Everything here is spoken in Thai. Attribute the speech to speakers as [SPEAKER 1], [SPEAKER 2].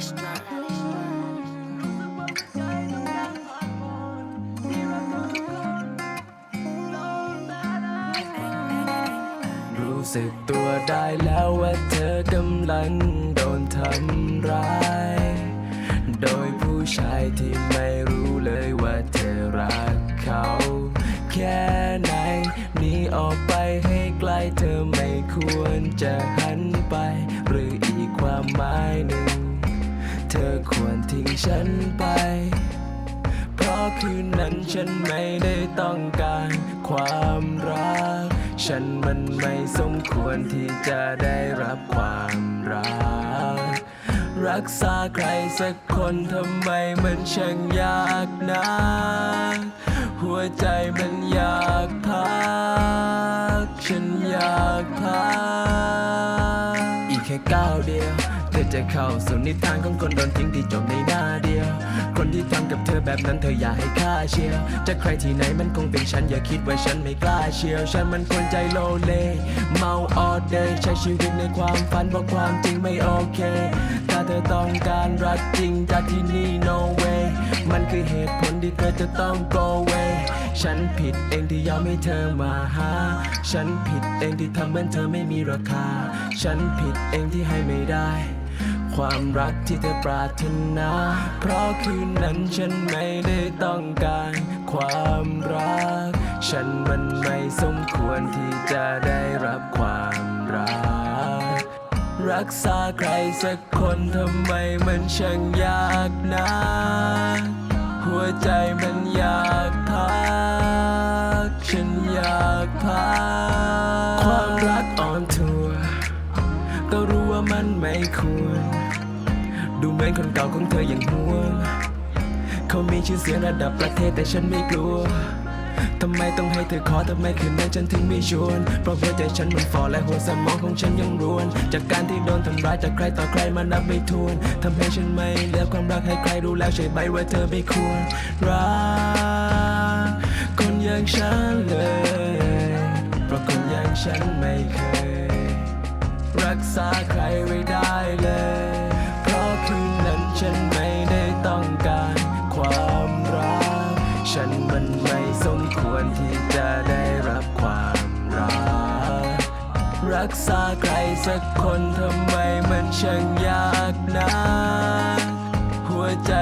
[SPEAKER 1] รู้สึกตัวได้แล้วว่าเธอกำลังโดนทำร้าย โดยผู้ชายที่ไม่รู้เลยว่าเธอรักเขา แค่ไหนหนีออกไปให้ไกลเธอไม่ควรจะหันไป หรืออีกความหมายหนึ่ง ควรทิ้ฉันไป เพราะคืนนั้นฉันไม่ได้ต้องการความรัก ฉันมันไม่สมควรที่จะได้รับความรัก รักษาใครสักคนทำไมมันช่างยากนักหัวใจมันอยากพัก ฉันอยากพัก อีกแค่ก้าวเดียว อจะเข้าสู่นิทานของคนโดนทิ้งที่จบในหน้าเดียว คนที่ทำกับเธอแบบนั้นเธออย่าให้ค่าเชียวจะใครที่ไหนมันคงเป็นฉันอย่าคิดว่าฉันไม่กล้าเชียว ฉันมันคนใจโลเล เมาออเดย์ใช้ชีวิตในความฝันบอกความจริงไม่โอเค ถ้าเธอต้องการรักจริงจากที่นี่ no way มันคือเหตุผลที่เธอจะต้อง go away ฉันผิดเองที่ยอมให้เธอมาหา ฉันผิดเองที่ทำเหมือนเธอไม่มีราคา ฉันผิดเองที่ให้ไม่ได้ ความรักที่เธอปรารถนา เพราะคืนนั้นฉันไม่ได้ต้องการ ความรัก ฉันมันไม่สมควรที่จะได้รับความรัก รักษาใครสักคนทำไมมันช่างยากนัก ไม่ควร ดูเหมือนคนเก่าของเธออย่างห่วงเขามีชื่อเสียงระดับประเทศแต่ฉันไม่กลัว ทำไมต้องให้เธอขอทำไมคืนนั้นฉันถึงไม่ชวน เพราะหัวใจฉันมันฝ่อและหัวสมองของฉันยังรวน จากการที่โดนทำร้ายจากใครต่อใครมานับไม่ถ้วนทำให้ฉันไม่เหลือความรักให้ใครรู้แล้วใช่ไหมว่าเธอไม่ควรรักคนอย่างฉันเลย เพราะคนอย่างฉันไม่เคย รักษาใครไว้ได้เลย เพราะคืนนั้นฉันไม่ได้ต้องการความรัก ฉันมันไม่สมควรที่จะได้รับความรัก รักษาใครสักคนทำไมมันช่างยากนักหัวใจ